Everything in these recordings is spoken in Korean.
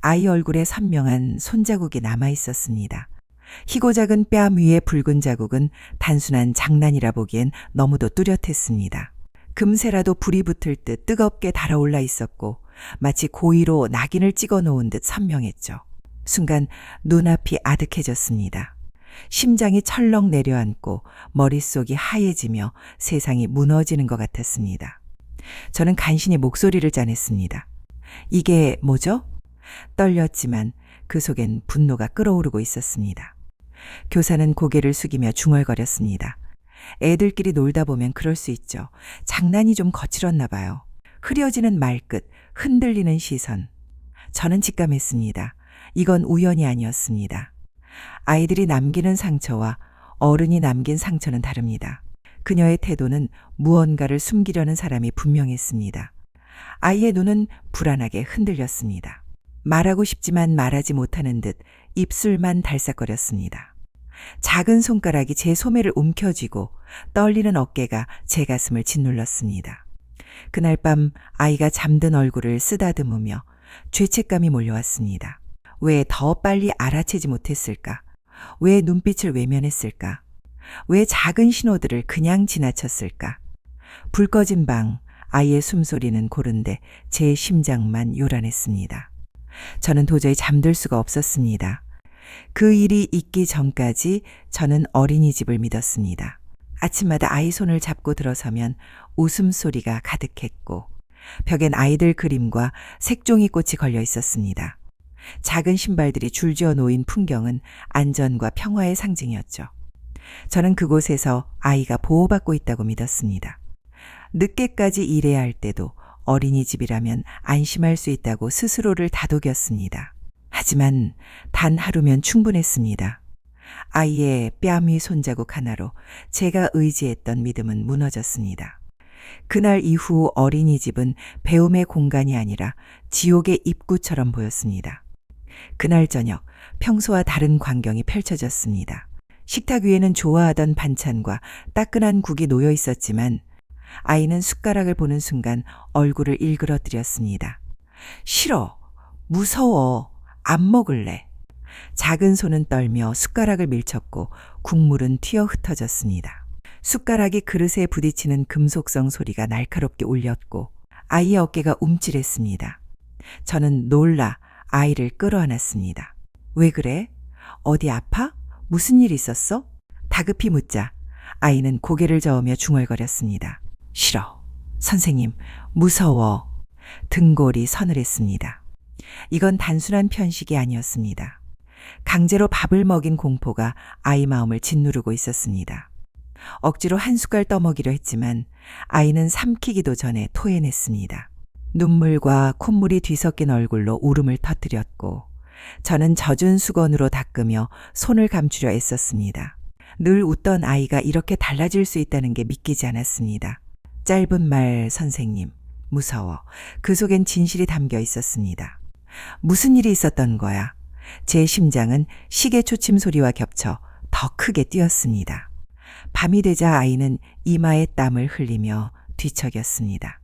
아이 얼굴에 선명한 손자국이 남아 있었습니다. 희고 작은 뺨 위의 붉은 자국은 단순한 장난이라 보기엔 너무도 뚜렷했습니다. 금세라도 불이 붙을 듯 뜨겁게 달아올라 있었고 마치 고의로 낙인을 찍어 놓은 듯 선명했죠. 순간 눈앞이 아득해졌습니다. 심장이 철렁 내려앉고 머릿속이 하얘지며 세상이 무너지는 것 같았습니다. 저는 간신히 목소리를 짜냈습니다. 이게 뭐죠? 떨렸지만 그 속엔 분노가 끓어오르고 있었습니다. 교사는 고개를 숙이며 중얼거렸습니다. 애들끼리 놀다 보면 그럴 수 있죠. 장난이 좀 거칠었나 봐요. 흐려지는 말끝, 흔들리는 시선. 저는 직감했습니다. 이건 우연이 아니었습니다. 아이들이 남기는 상처와 어른이 남긴 상처는 다릅니다. 그녀의 태도는 무언가를 숨기려는 사람이 분명했습니다. 아이의 눈은 불안하게 흔들렸습니다. 말하고 싶지만 말하지 못하는 듯 입술만 달싹거렸습니다. 작은 손가락이 제 소매를 움켜쥐고 떨리는 어깨가 제 가슴을 짓눌렀습니다. 그날 밤 아이가 잠든 얼굴을 쓰다듬으며 죄책감이 몰려왔습니다. 왜 더 빨리 알아채지 못했을까? 왜 눈빛을 외면했을까? 왜 작은 신호들을 그냥 지나쳤을까? 불 꺼진 방, 아이의 숨소리는 고른데 제 심장만 요란했습니다. 저는 도저히 잠들 수가 없었습니다. 그 일이 있기 전까지 저는 어린이집을 믿었습니다. 아침마다 아이 손을 잡고 들어서면 웃음소리가 가득했고 벽엔 아이들 그림과 색종이 꽃이 걸려 있었습니다. 작은 신발들이 줄지어 놓인 풍경은 안전과 평화의 상징이었죠. 저는 그곳에서 아이가 보호받고 있다고 믿었습니다. 늦게까지 일해야 할 때도 어린이집이라면 안심할 수 있다고 스스로를 다독였습니다. 하지만 단 하루면 충분했습니다. 아이의 뺨위 손자국 하나로 제가 의지했던 믿음은 무너졌습니다. 그날 이후 어린이집은 배움의 공간이 아니라 지옥의 입구처럼 보였습니다. 그날 저녁 평소와 다른 광경이 펼쳐졌습니다. 식탁 위에는 좋아하던 반찬과 따끈한 국이 놓여 있었지만 아이는 숟가락을 보는 순간 얼굴을 일그러뜨렸습니다. 싫어. 무서워. 안 먹을래. 작은 손은 떨며 숟가락을 밀쳤고 국물은 튀어 흩어졌습니다. 숟가락이 그릇에 부딪히는 금속성 소리가 날카롭게 울렸고 아이의 어깨가 움찔했습니다. 저는 놀라 아이를 끌어안았습니다. 왜 그래? 어디 아파? 무슨 일 있었어? 다급히 묻자 아이는 고개를 저으며 중얼거렸습니다. 싫어. 선생님, 무서워. 등골이 서늘했습니다. 이건 단순한 편식이 아니었습니다. 강제로 밥을 먹인 공포가 아이 마음을 짓누르고 있었습니다. 억지로 한 숟갈 떠먹이려 했지만 아이는 삼키기도 전에 토해냈습니다. 눈물과 콧물이 뒤섞인 얼굴로 울음을 터뜨렸고 저는 젖은 수건으로 닦으며 손을 감추려 애썼습니다. 늘 웃던 아이가 이렇게 달라질 수 있다는 게 믿기지 않았습니다. 짧은 말 선생님, 무서워. 그 속엔 진실이 담겨 있었습니다. 무슨 일이 있었던 거야? 제 심장은 시계 초침 소리와 겹쳐 더 크게 뛰었습니다. 밤이 되자 아이는 이마에 땀을 흘리며 뒤척였습니다.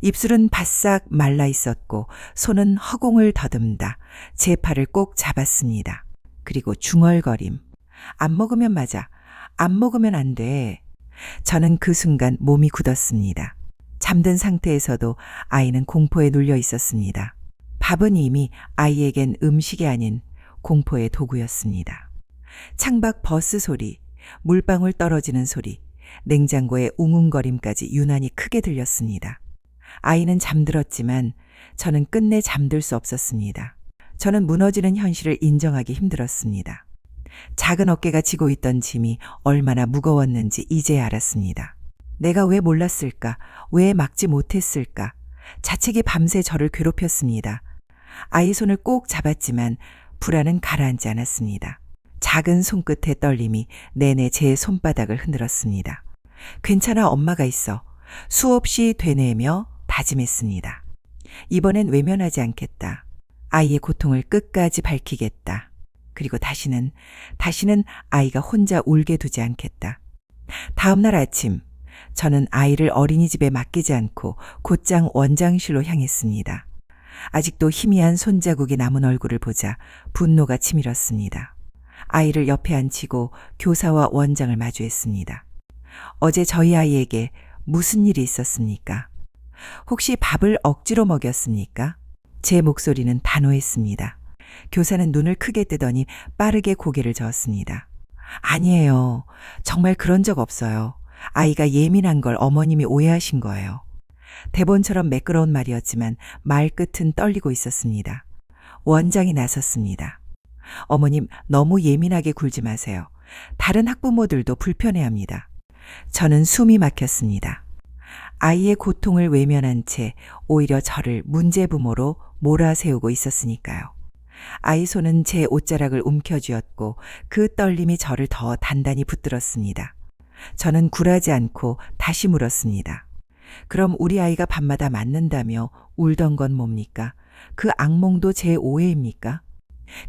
입술은 바싹 말라 있었고 손은 허공을 더듬다 제 팔을 꼭 잡았습니다. 그리고 중얼거림. 안 먹으면 맞아. 안 먹으면 안 돼. 저는 그 순간 몸이 굳었습니다. 잠든 상태에서도 아이는 공포에 눌려 있었습니다. 밥은 이미 아이에겐 음식이 아닌 공포의 도구였습니다. 창밖 버스 소리, 물방울 떨어지는 소리, 냉장고의 웅웅거림까지 유난히 크게 들렸습니다. 아이는 잠들었지만 저는 끝내 잠들 수 없었습니다. 저는 무너지는 현실을 인정하기 힘들었습니다. 작은 어깨가 지고 있던 짐이 얼마나 무거웠는지 이제 알았습니다. 내가 왜 몰랐을까? 왜 막지 못했을까? 자책이 밤새 저를 괴롭혔습니다. 아이 손을 꼭 잡았지만 불안은 가라앉지 않았습니다. 작은 손끝의 떨림이 내내 제 손바닥을 흔들었습니다. 괜찮아 엄마가 있어. 수없이 되뇌며 다짐했습니다. 이번엔 외면하지 않겠다. 아이의 고통을 끝까지 밝히겠다. 그리고 다시는, 다시는 아이가 혼자 울게 두지 않겠다. 다음날 아침, 저는 아이를 어린이집에 맡기지 않고 곧장 원장실로 향했습니다. 아직도 희미한 손자국이 남은 얼굴을 보자 분노가 치밀었습니다. 아이를 옆에 앉히고 교사와 원장을 마주했습니다. 어제 저희 아이에게 무슨 일이 있었습니까? 혹시 밥을 억지로 먹였습니까? 제 목소리는 단호했습니다. 교사는 눈을 크게 뜨더니 빠르게 고개를 저었습니다. 아니에요. 정말 그런 적 없어요. 아이가 예민한 걸 어머님이 오해하신 거예요. 대본처럼 매끄러운 말이었지만 말 끝은 떨리고 있었습니다. 원장이 나섰습니다. 어머님, 너무 예민하게 굴지 마세요. 다른 학부모들도 불편해 합니다. 저는 숨이 막혔습니다. 아이의 고통을 외면한 채 오히려 저를 문제 부모로 몰아세우고 있었으니까요. 아이 손은 제 옷자락을 움켜쥐었고 그 떨림이 저를 더 단단히 붙들었습니다. 저는 굴하지 않고 다시 물었습니다. 그럼 우리 아이가 밤마다 맞는다며 울던 건 뭡니까? 그 악몽도 제 오해입니까?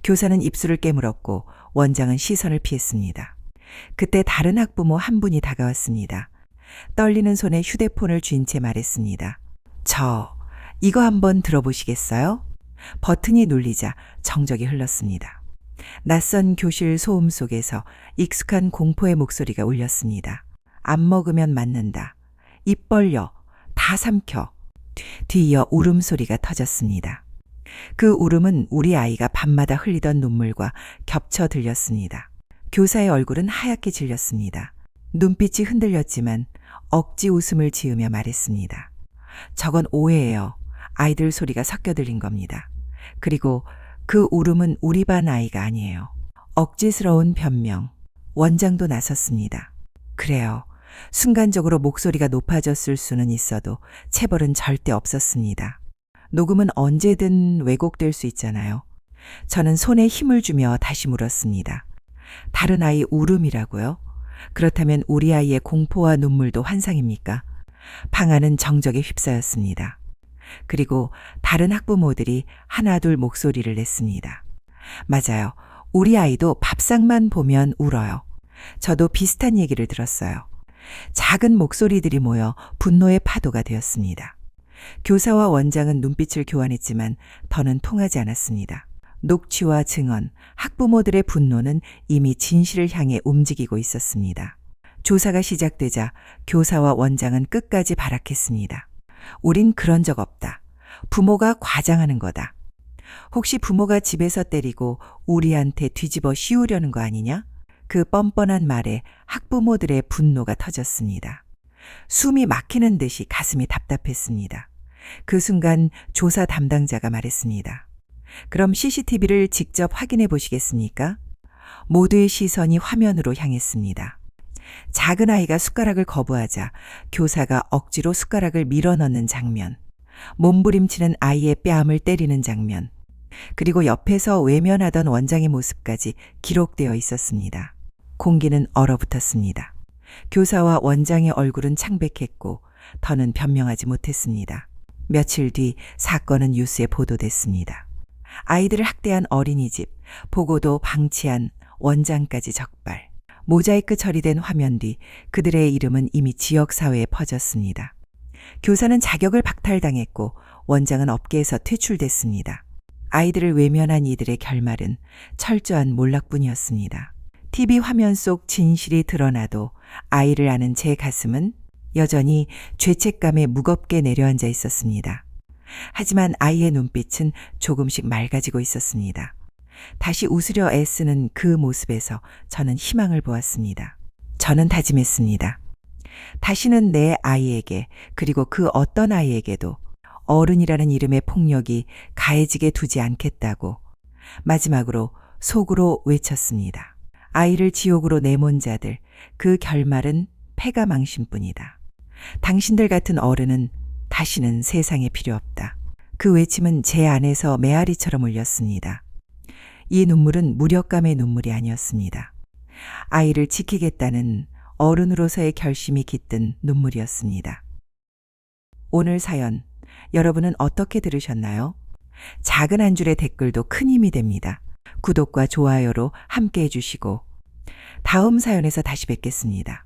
교사는 입술을 깨물었고 원장은 시선을 피했습니다. 그때 다른 학부모 한 분이 다가왔습니다. 떨리는 손에 휴대폰을 쥔 채 말했습니다. 저, 이거 한번 들어보시겠어요? 버튼이 눌리자 정적이 흘렀습니다. 낯선 교실 소음 속에서 익숙한 공포의 목소리가 울렸습니다. 안 먹으면 맞는다. 입 벌려. 다 삼켜. 뒤이어 울음소리가 터졌습니다. 그 울음은 우리 아이가 밤마다 흘리던 눈물과 겹쳐 들렸습니다. 교사의 얼굴은 하얗게 질렸습니다. 눈빛이 흔들렸지만 억지 웃음을 지으며 말했습니다. 저건 오해예요. 아이들 소리가 섞여 들린 겁니다. 그리고 그 울음은 우리 반 아이가 아니에요. 억지스러운 변명. 원장도 나섰습니다. 그래요. 순간적으로 목소리가 높아졌을 수는 있어도 체벌은 절대 없었습니다. 녹음은 언제든 왜곡될 수 있잖아요. 저는 손에 힘을 주며 다시 물었습니다. 다른 아이 울음이라고요? 그렇다면 우리 아이의 공포와 눈물도 환상입니까? 방안은 정적에 휩싸였습니다. 그리고 다른 학부모들이 하나둘 목소리를 냈습니다. 맞아요. 우리 아이도 밥상만 보면 울어요. 저도 비슷한 얘기를 들었어요. 작은 목소리들이 모여 분노의 파도가 되었습니다. 교사와 원장은 눈빛을 교환했지만 더는 통하지 않았습니다. 녹취와 증언, 학부모들의 분노는 이미 진실을 향해 움직이고 있었습니다. 조사가 시작되자 교사와 원장은 끝까지 발악했습니다. 우린 그런 적 없다. 부모가 과장하는 거다. 혹시 부모가 집에서 때리고 우리한테 뒤집어 씌우려는 거 아니냐? 그 뻔뻔한 말에 학부모들의 분노가 터졌습니다. 숨이 막히는 듯이 가슴이 답답했습니다. 그 순간 조사 담당자가 말했습니다. 그럼 CCTV를 직접 확인해 보시겠습니까? 모두의 시선이 화면으로 향했습니다. 작은 아이가 숟가락을 거부하자 교사가 억지로 숟가락을 밀어 넣는 장면, 몸부림치는 아이의 뺨을 때리는 장면, 그리고 옆에서 외면하던 원장의 모습까지 기록되어 있었습니다. 공기는 얼어붙었습니다. 교사와 원장의 얼굴은 창백했고 더는 변명하지 못했습니다. 며칠 뒤 사건은 뉴스에 보도됐습니다. 아이들을 학대한 어린이집, 보고도 방치한 원장까지 적발. 모자이크 처리된 화면 뒤 그들의 이름은 이미 지역사회에 퍼졌습니다. 교사는 자격을 박탈당했고 원장은 업계에서 퇴출됐습니다. 아이들을 외면한 이들의 결말은 철저한 몰락뿐이었습니다. TV 화면 속 진실이 드러나도 아이를 아는 제 가슴은 여전히 죄책감에 무겁게 내려앉아 있었습니다. 하지만 아이의 눈빛은 조금씩 맑아지고 있었습니다. 다시 웃으려 애쓰는 그 모습에서 저는 희망을 보았습니다. 저는 다짐했습니다. 다시는 내 아이에게 그리고 그 어떤 아이에게도 어른이라는 이름의 폭력이 가해지게 두지 않겠다고 마지막으로 속으로 외쳤습니다. 아이를 지옥으로 내몬 자들 그 결말은 패가 망신뿐이다. 당신들 같은 어른은 다시는 세상에 필요 없다. 그 외침은 제 안에서 메아리처럼 울렸습니다. 이 눈물은 무력감의 눈물이 아니었습니다. 아이를 지키겠다는 어른으로서의 결심이 깃든 눈물이었습니다. 오늘 사연, 여러분은 어떻게 들으셨나요? 작은 한 줄의 댓글도 큰 힘이 됩니다. 구독과 좋아요로 함께 해주시고, 다음 사연에서 다시 뵙겠습니다.